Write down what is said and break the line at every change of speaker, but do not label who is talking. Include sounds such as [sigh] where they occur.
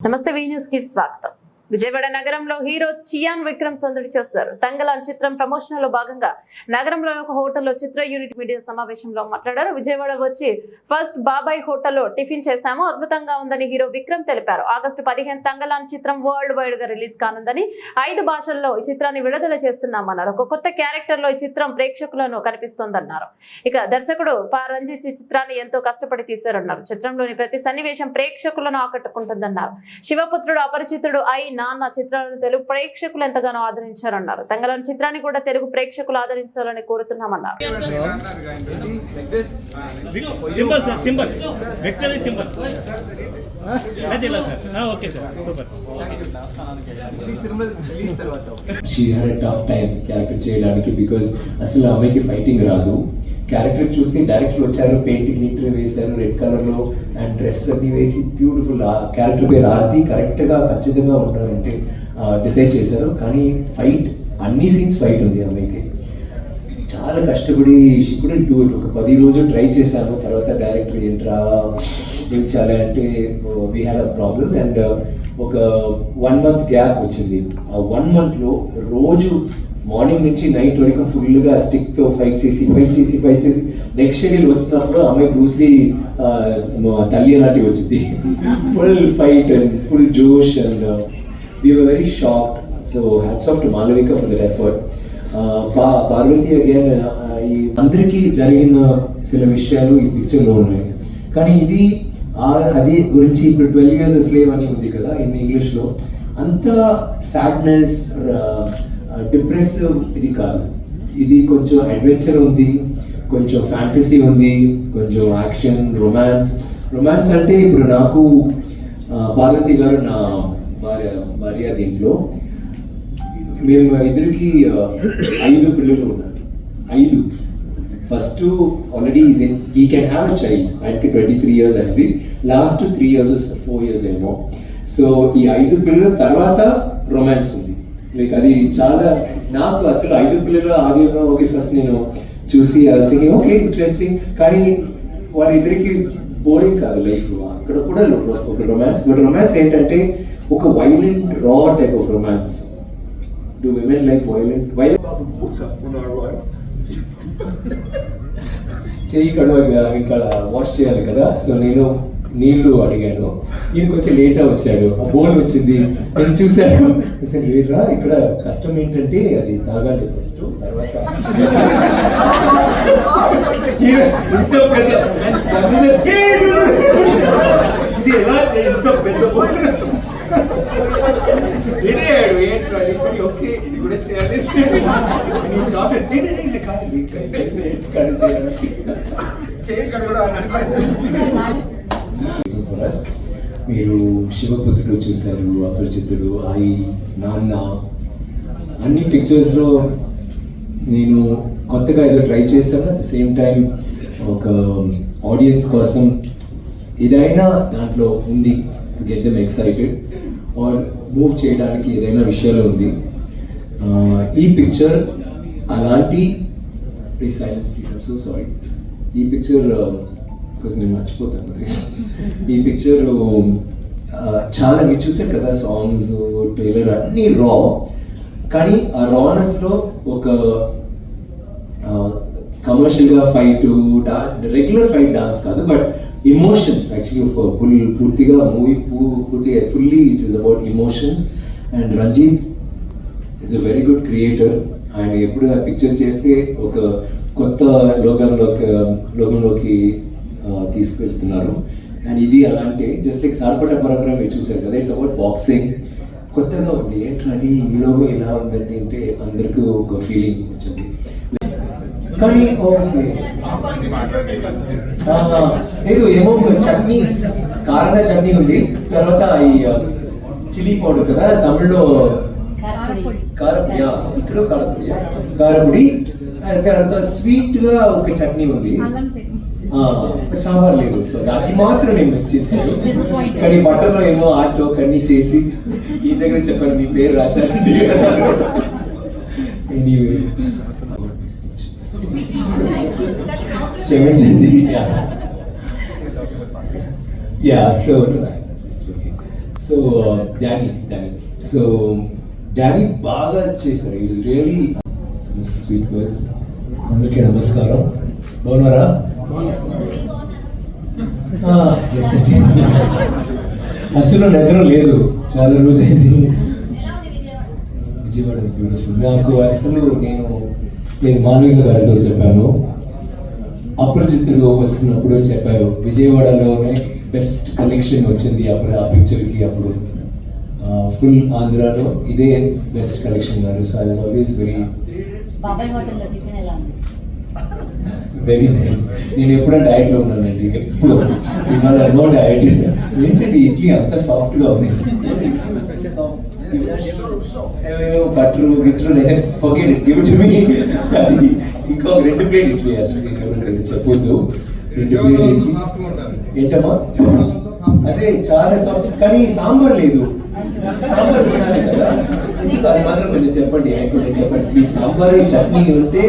నమస్తే వి న్యూస్కి స్వాగతం. విజయవాడ నగరంలో హీరో చియాన్ విక్రమ్ సందడి చేస్తారు. తంగలాన్ చిత్రం ప్రమోషన్లో భాగంగా నగరంలో ఒక హోటల్లో చిత్ర యూనిట్ మీడియా సమావేశంలో మాట్లాడారు. విజయవాడ వచ్చి ఫస్ట్ బాబాయ్ హోటల్లో టిఫిన్ చేశాము. అద్భుతంగా ఉందని హీరో విక్రమ్ తెలిపారు. ఆగస్టు పదిహేను తంగలాన్ చిత్రం వరల్డ్ వైడ్గా రిలీజ్ కానుందని ఐదు భాషల్లో ఈ చిత్రాన్ని విడుదల చేస్తున్నామన్నారు. ఒక కొత్త క్యారెక్టర్లో ఈ చిత్రం ప్రేక్షకులను కనిపిస్తోందన్నారు. ఇక దర్శకుడు పా రంజిత్ ఈ చిత్రాన్ని ఎంతో కష్టపడి తీశారన్నారు. చిత్రంలోని ప్రతి సన్నివేశం ప్రేక్షకులను ఆకట్టుకుంటుందన్నారు. శివపుత్రుడు అపరిచితుడు ఐ నాన్న చిత్రాలను తెలుగు ప్రేక్షకులు ఎంతగానో ఆదరించారన్నారు. తంగలాన్ చిత్రాన్ని కూడా తెలుగు ప్రేక్షకులు ఆదరించాలని కోరుతున్నామన్నారు.
Symbol sir symbol. Victory symbol. అది ఇలా సార్. ఆ, okay sir. Super.
She had tough time character చేయడానికి బికాస్ అసలు ఆమెకి ఫైటింగ్ రాదు. క్యారెక్టర్ చూస్తే డైరెక్టర్ వచ్చారు పెయింటింగ్ నీట్గా వేశారు రెడ్ కలర్లో అండ్ డ్రెస్ అన్ని వేసి బ్యూటిఫుల్ ఆ క్యారెక్టర్ పేరు ఆర్తి కరెక్ట్గా ఖచ్చితంగా ఉంటారంటే డిసైడ్ చేశారు. కానీ ఫైట్ అన్ని సీన్స్ ఫైట్ ఉంది ఆమెకి చాలా కష్టపడి ఇప్పుడు డూ ఇట్ ఒక పది రోజులు ట్రై చేశాను. తర్వాత డైరెక్టర్ ఏంట్రా ఏం అంటే we had a problem and ఒక వన్ మంత్ గ్యాప్ వచ్చింది. ఆ వన్ మంత్లో రోజు మార్నింగ్ నుంచి నైట్ వరకు ఫుల్గా స్టిక్తో ఫైట్ చేసి ఫైట్ చేసి ఫైట్ చేసి నెక్స్ట్ షెడ్యూల్ వస్తున్నప్పుడు ఆమె బ్రూస్లీ తల్లి లాంటివి వచ్చింది. ఫుల్ ఫైట్ అండ్ ఫుల్ జోష్ and we were very shocked. So hats off to Malavika for their effort పా పార్వతి అగైన్ ఈ అందరికీ జరిగిన చిల విషయాలు ఈ పిక్చర్లో ఉన్నాయి. కానీ ఇది ఆ- అది గురించి ఇప్పుడు ట్వెల్వ్ ఇయర్స్ స్లేవ్ అని ఉంది కదా ఇన్ ఇంగ్లీష్లో అంత సాడ్నెస్ డిప్రెసివ్ ఇది కాదు. ఇది కొంచెం అడ్వెంచర్ ఉంది కొంచెం ఫ్యాంటసీ ఉంది కొంచెం యాక్షన్ రొమాన్స్ రొమాన్స్ అంటే ఇప్పుడు నాకు పార్వతి గారు నా భార్య భార్య దీంట్లో. మేము ఇద్దరికి ఐదు పిల్లలు ఉన్నారు. ఐదు. ఫస్ట్ ఆల్రెడీ ఈజ్ ఇన్ ఈ కెన్ హ్యావ్ అ చైల్డ్ ఆయనకి ట్వంటీ త్రీ ఇయర్స్ అయింది last three years four years ఏమో. సో ఈ ఐదు పిల్లల తర్వాత రొమాన్స్ ఉంది. లైక్ అది చాలా నాకు అసలు ఐదు పిల్లలు ఆది ఓకే ఫస్ట్ నేను చూసి అసలు ఓకే ఇంట్రెస్టింగ్ కానీ వాళ్ళిద్దరికి బోరింగ్ కాదు లైఫ్ అక్కడ కూడా ఒక రొమాన్స్ బట్ రొమాన్స్ ఏంటంటే ఒక violent raw type of romance do women like violent violent చెయ్యి కడవ ఇక్కడ వాష్ చేయాలి కదా. సో నేను నీళ్ళు అడిగాను. ఈయన కొంచెం లేట్ వచ్చాడు. ఆ బోల్ వచ్చింది. నేను చూశాను. అసలు ఇక్కడ కష్టం ఏంటంటే అది తాగాలి ఫస్ట్ తర్వాత చీర- ఇంత పెద్ద ఇది ఎలా చే- ఇంత పెద్ద బోల్ రెడీ అయ్యాడు ఏంట్రా ఇది ఓకే ఇది కూడా చేయాలి. And he started, "లేదు, లేదు, ఇది కాదు, ఇది కాదు, ఇది మీరు శివపుత్రుడు చూశారు అపరిచితుడు ఆయి నాన్న. అన్ని పిక్చర్స్లో నేను కొత్తగా ఏదో ట్రై చేస్తాను అట్ ద సేమ్ టైం ఒక ఆడియన్స్ కోసం ఏదైనా దాంట్లో ఉంది get them excited or move చేయడానికి ఏదైనా విషయాలు ఉంది. ఈ పిక్చర్ అలాంటి please silence please I'm so sorry ఈ పిక్చర్ బికాస్ నేను మర్చిపోతాను ఈ పిక్చర్ చాలా మీరు చూసారు కదా సాంగ్స్ ట్రైలర్ అన్నీ రా కానీ ఆ రానెస్లో ఒక కమర్షియల్గా ఫైట్ రెగ్యులర్ ఫైట్ డాన్స్ కాదు బట్ ఇమోషన్స్ యాక్చువల్లీ ఫుల్ పూర్తిగా మూవీ పూర్తిగా fully it is about emotions and Ranjith is a very good creator ఆయన ఎప్పుడు ఆ పిక్చర్ చేస్తే ఒక కొత్త లోకంలోకి లోకంలోకి తీసుకెళ్తున్నారు. అండ్ ఇది అలాంటి జస్ట్ లైక్ సార్పట పరంపర మీరు చూసారు కదా ఇట్స్ అబౌట్ బాక్సింగ్ కొత్తగా ఉంది. ఏంటో అది? ఈ లోగో ఇలా ఉందండి అంటే అందరికీ ఒక ఫీలింగ్ వచ్చింది. కానీ ఓకే. లేదు ఏమో చట్నీ కారంగా చట్నీ ఉంది. తర్వాత ఈ చిల్లీ పౌడర్ కదా తమిళ్ళో కారపొడి. యా, ఇక్కడ కారపొడి యా. కారపొడి. తర్వాత స్వీట్గా ఒక చట్నీ ఉంది. సాంబార్ లేదు సో అది మాత్రం నేను మిస్ చేశాను. కానీ బట్టర్లో ఏమో ఆర్ట్ కన్నీ చేసి ఈ దగ్గర చెప్పాను మీ పేరు రాశారండి. ఎనీవే క్షమించండి. Yeah so so Danny Danny so Danny బాగా చేశారు. యూజ్ రియలీ స్వీట్ వర్డ్స్ అందరికీ నమస్కారం. బాగున్నారా. అసలు నగరం లేదు. చాలా రోజైంది విజయవాడ ఇస్ బ్యూటిఫుల్ నాకు అసలు నేను నేను మానవిక గారితో చెప్పాను. అపరిచితులు వస్తున్నప్పుడు చెప్పారు విజయవాడలోనే బెస్ట్ కలెక్షన్ వచ్చింది అప్పుడు ఆ పిక్చర్కి అప్పుడు. ఫుల్ ఆంధ్రాలో ఇదే బెస్ట్ కలెక్షన్ గారు. సో ఐ ఆల్వేస్ వెరీ
బాబాయ్ హోటల్లో టిఫిన్ ఎలా
వెరీ నైస్ నేను ఎప్పుడూ డయట్లో ఉన్నానండి. ఎప్పుడు. ఇవాళ నో డయట్ ఏంటంటే ఇడ్లీ అంత సాఫ్ట్గా ఉంది. Butter గిట్టరు forget it give to me అది ఇంకో రెండు ప్లేట్ ఇడ్లీ అసలు చెప్పొద్దు. రెండు ప్లేట్ ఇడ్లీ. ఏంటమ్మా? అదే చాలా సాఫ్ట్ కానీ సాంబార్ లేదు. సాంబార్ తినాలి కదా. [laughs] అది మాత్రం కొంచెం చెప్పండి. కొంచెం చెప్పండి. ప్లీజ్. సాంబార్ చట్నీ ఉంటే